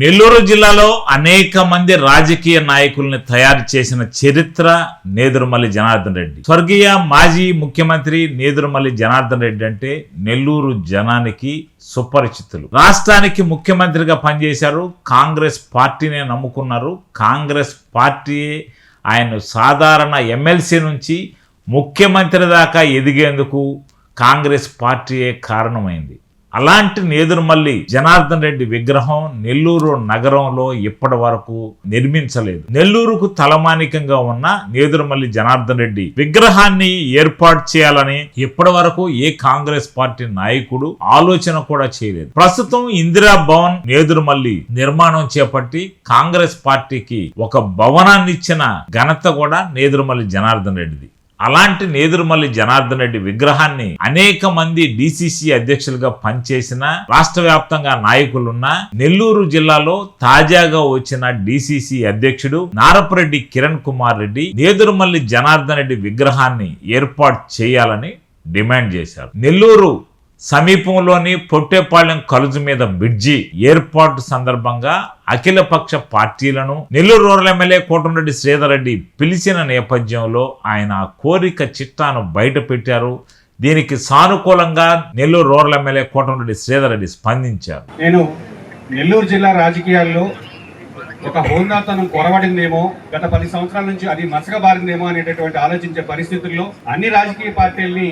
నెల్లూరు జిల్లాలో అనేక మంది రాజకీయ నాయకుల్ని తయారు చేసిన చరిత్ర నేదురుమల్లి జనార్దన్ రెడ్డి. స్వర్గీయ మాజీ ముఖ్యమంత్రి నేదురుమల్లి జనార్దన్ రెడ్డి అంటే నెల్లూరు జనానికి సుపరిచితులు. రాష్ట్రానికి ముఖ్యమంత్రిగా పనిచేశారు కాంగ్రెస్ పార్టీనే నమ్ముకున్నారు. కాంగ్రెస్ పార్టీ ఆయన సాధారణ ఎమ్మెల్సీ నుంచి ముఖ్యమంత్రి దాకా ఎదిగేందుకు కాంగ్రెస్ పార్టీయే కారణమైంది. అలాంటి నేదురుమల్లి జనార్దన్ రెడ్డి విగ్రహం నెల్లూరు నగరంలో ఇప్పటి వరకు నిర్మించలేదు. నెల్లూరుకు తలమానికంగా ఉన్న నేదురుమల్లి జనార్దన్ రెడ్డి విగ్రహాన్ని ఏర్పాటు చేయాలని ఇప్పటి వరకు ఏ కాంగ్రెస్ పార్టీ నాయకుడు ఆలోచన కూడా చేయలేదు. ప్రస్తుతం ఇందిరా భవన్ నేదురుమల్లి నిర్మాణం చేపట్టి కాంగ్రెస్ పార్టీకి ఒక భవనాన్ని ఇచ్చిన ఘనత కూడా నేదురుమల్లి జనార్దన్ రెడ్డిది. అలాంటి నేదురుమల్లి జనార్దన్ రెడ్డి విగ్రహాన్ని అనేక మంది డిసిసి అధ్యక్షులుగా పనిచేసిన రాష్ట్ర వ్యాప్తంగా నాయకులున్న నెల్లూరు జిల్లాలో తాజాగా వచ్చిన డిసిసి అధ్యక్షుడు నారపరెడ్డి కిరణ్ కుమార్ రెడ్డి నేదురుమల్లి జనార్దన్ రెడ్డి విగ్రహాన్ని ఏర్పాటు చేయాలని డిమాండ్ చేశారు. నెల్లూరు సమీపంలోని పొట్టేపాళ్యం కలుజు మీద బ్రిడ్జి ఏర్పాటు సందర్భంగా అఖిలపక్ష పార్టీలను నెల్లూరు రూరల్ ఎమ్మెల్యే కోటంరెడ్డి శ్రీధర్ రెడ్డి పిలిచిన నేపథ్యంలో ఆయన ఆ కోరిక చిట్టాను బయట పెట్టారు దీనికి సానుకూలంగా నెల్లూరు రూరల్ ఎమ్మెల్యే కోటంరెడ్డి శ్రీధర్ రెడ్డి స్పందించారు. నేను నెల్లూరు జిల్లా రాజకీయాల్లో ఒక హోందాతనం కొరవడిందేమో గత పది సంవత్సరాల నుంచి అది మసకబారిందేమో అనేటటువంటి ఆలోచించే పరిస్థితుల్లో అన్ని రాజకీయ పార్టీల్ని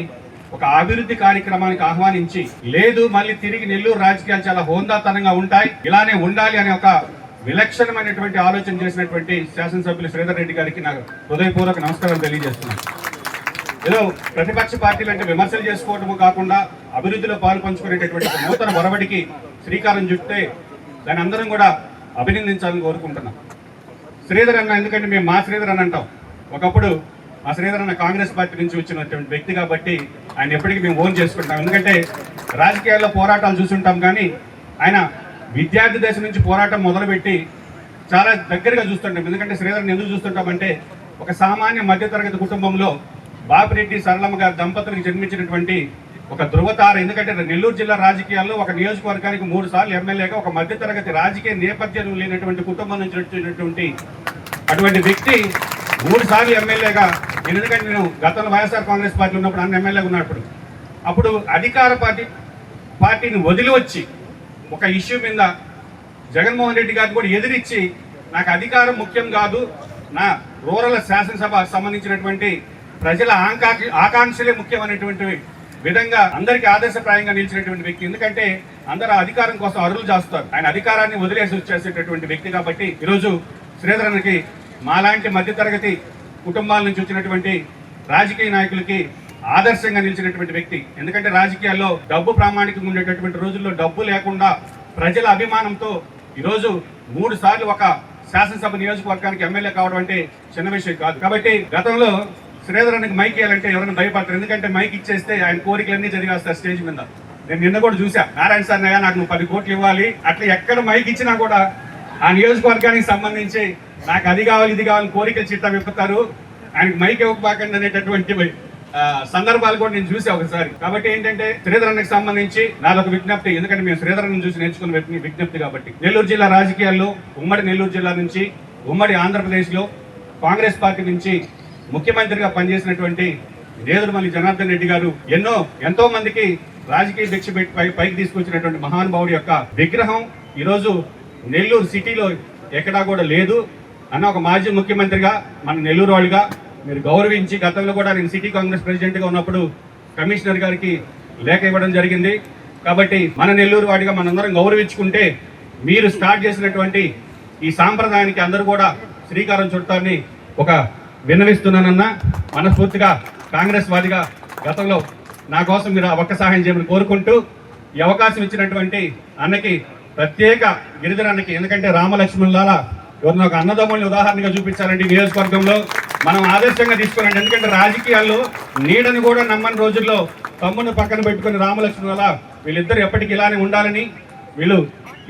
ఒక అభివృద్ధి కార్యక్రమానికి ఆహ్వానించి లేదు మళ్ళీ తిరిగి నెల్లూరు రాజకీయాలు చాలా హోందాతనంగా ఉంటాయి ఇలానే ఉండాలి అనే ఒక విలక్షణమైనటువంటి ఆలోచన చేసినటువంటి శాసనసభ్యులు శ్రీధర్ రెడ్డి గారికి నాకు హృదయపూర్వక నమస్కారం తెలియజేస్తున్నాను. ఏదో ప్రతిపక్ష పార్టీలు అంటే విమర్శలు చేసుకోవటము కాకుండా అభివృద్ధిలో పాలు పంచుకునేటటువంటి నూతన ఒరవడికి శ్రీకారం చుట్టే దాని అందరం కూడా అభినందించాలని కోరుకుంటున్నాం. శ్రీధర్ అన్న ఎందుకంటే మేము మా శ్రీధర్ అని అంటాం. ఒకప్పుడు మా శ్రీధర్ అన్న కాంగ్రెస్ పార్టీ నుంచి వచ్చినటువంటి వ్యక్తి కాబట్టి ఆయన ఎప్పటికీ మేము ఓన్ చేసుకుంటాం. ఎందుకంటే రాజకీయాల్లో పోరాటాలు చూసుంటాం కానీ ఆయన విద్యార్థి దశ నుంచి పోరాటం మొదలుపెట్టి చాలా దగ్గరగా చూస్తుంటాం. ఎందుకంటే శ్రీధర్ని ఎందుకు చూస్తుంటామంటే ఒక సామాన్య మధ్యతరగతి కుటుంబంలో బాపిరెడ్డి సరళమ్మ గారి దంపతులకు జన్మించినటువంటి ఒక ధృవతార. ఎందుకంటే నెల్లూరు జిల్లా రాజకీయాల్లో ఒక నియోజకవర్గానికి మూడు సార్లు ఎమ్మెల్యేగా ఒక మధ్యతరగతి రాజకీయ నేపథ్యం లేనటువంటి కుటుంబం నుంచి వచ్చినటువంటి అటువంటి వ్యక్తి మూడు సార్లు ఎమ్మెల్యేగా ఎందుకంటే నేను గతంలో వైఎస్ఆర్ కాంగ్రెస్ పార్టీ ఉన్నప్పుడు అన్న ఎమ్మెల్యేగా ఉన్నప్పుడు. అప్పుడు అధికార పార్టీ పార్టీని వదిలి వచ్చి ఒక ఇష్యూ మీద జగన్మోహన్ రెడ్డి గారిని కూడా ఎదిరించి నాకు అధికారం ముఖ్యం కాదు నా రూరల్ శాసనసభ సంబంధించినటువంటి ప్రజల ఆంకా ఆకాంక్షలే ముఖ్యమైనటువంటి విధంగా అందరికీ ఆదర్శప్రాయంగా నిలిచినటువంటి వ్యక్తి. ఎందుకంటే అందరూ అధికారం కోసం అరువులు చేస్తారు ఆయన అధికారాన్ని వదిలేసి వచ్చేసేటటువంటి వ్యక్తి కాబట్టి ఈరోజు శ్రీధరన్కి మాలాంటి మధ్యతరగతి కుటుంబాల నుంచి వచ్చినటువంటి రాజకీయ నాయకులకి ఆదర్శంగా నిలిచినటువంటి వ్యక్తి. ఎందుకంటే రాజకీయాల్లో డబ్బు ప్రామాణికంగా ఉండేటటువంటి రోజుల్లో డబ్బు లేకుండా ప్రజల అభిమానంతో ఈరోజు మూడు సార్లు ఒక శాసనసభ నియోజకవర్గానికి ఎమ్మెల్యే కావడం అంటే చిన్న విషయం కాదు. కాబట్టి గతంలో శ్రీధరానికి మైక్ ఇవ్వాలంటే ఎవరైనా భయపడతారు. ఎందుకంటే మైక్ ఇచ్చేస్తే ఆయన కోరికలన్నీ జరిగేస్తారు స్టేజ్ మీద. నేను నిన్న కూడా చూసా నారాయణ సార్ నయ్యా నాకు నువ్వు పది కోట్లు ఇవ్వాలి. అట్లా ఎక్కడ మైక్ ఇచ్చినా కూడా ఆ నియోజకవర్గానికి సంబంధించి నాకు అది కావాలి ఇది కావాలి కోరికలు చిట్టా విప్పుతారు. ఆయనకు మైక్ ఇవ్వకపోకండి అనేటటువంటి సందర్భాలు కూడా నేను చూసా ఒకసారి. కాబట్టి ఏంటంటే శ్రీధర్ సంబంధించి నాదొక విజ్ఞప్తి. ఎందుకంటే మేము శ్రీధర్ చూసి నేర్చుకున్న విజ్ఞప్తి కాబట్టి. నెల్లూరు జిల్లా రాజకీయాల్లో ఉమ్మడి నెల్లూరు జిల్లా నుంచి ఉమ్మడి ఆంధ్రప్రదేశ్లో కాంగ్రెస్ పార్టీ నుంచి ముఖ్యమంత్రిగా పనిచేసినటువంటి నేదురుమల్లి జనార్దన్ రెడ్డి గారు ఎన్నో ఎంతో మందికి రాజకీయ దీక్ష పై పైకి తీసుకొచ్చినటువంటి మహానుభావుడి యొక్క విగ్రహం ఈరోజు నెల్లూరు సిటీలో ఎక్కడా కూడా లేదు. అన్న ఒక మాజీ ముఖ్యమంత్రిగా మన నెల్లూరు వాళ్ళుగా మీరు గౌరవించి గతంలో కూడా నేను సిటీ కాంగ్రెస్ ప్రెసిడెంట్గా ఉన్నప్పుడు కమిషనర్ గారికి లేఖ ఇవ్వడం జరిగింది. కాబట్టి మన నెల్లూరు వాడిగా మనందరం గౌరవించుకుంటే మీరు స్టార్ట్ చేసినటువంటి ఈ సాంప్రదాయానికి అందరూ కూడా శ్రీకారం చుట్టాన్ని ఒక విన్నవిస్తున్నానన్నా మనస్ఫూర్తిగా కాంగ్రెస్ వాదిగా గతంలో నా కోసం మీరు ఒక్క సహాయం చేయమని కోరుకుంటూ ఈ అవకాశం ఇచ్చినటువంటి అన్నకి ప్రత్యేక గిరిజన అన్నకి ఎందుకంటే రామలక్ష్మణులాల ఎవరిని ఒక అన్నదమ్ముల్ని ఉదాహరణగా చూపించారండి నియోజకవర్గంలో. మనం ఆదర్శంగా తీసుకోవాలండి ఎందుకంటే రాజకీయాల్లో నీడని కూడా నమ్మని రోజుల్లో తమ్ముని పక్కన పెట్టుకుని రామలక్ష్మణుల వీళ్ళిద్దరు ఎప్పటికీ ఇలానే ఉండాలని వీళ్ళు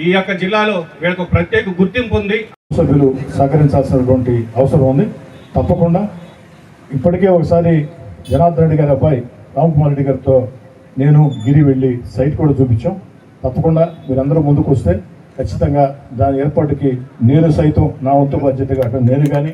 ఈ యొక్క జిల్లాలో వీళ్ళకు ప్రత్యేక గుర్తింపు ఉంది. సభ్యులు సహకరించాల్సినటువంటి అవసరం ఉంది. తప్పకుండా ఇప్పటికే ఒకసారి జనార్దన్ రెడ్డి గారి అబ్బాయి రామకుమార్ రెడ్డి గారితో నేను గిరి వెళ్ళి సైట్ కూడా చూపించాం. తప్పకుండా మీరందరూ ముందుకు వస్తే ఖచ్చితంగా దాని ఏర్పాటుకి నేను సైతం నా వంతు బాధ్యతగా నేను కానీ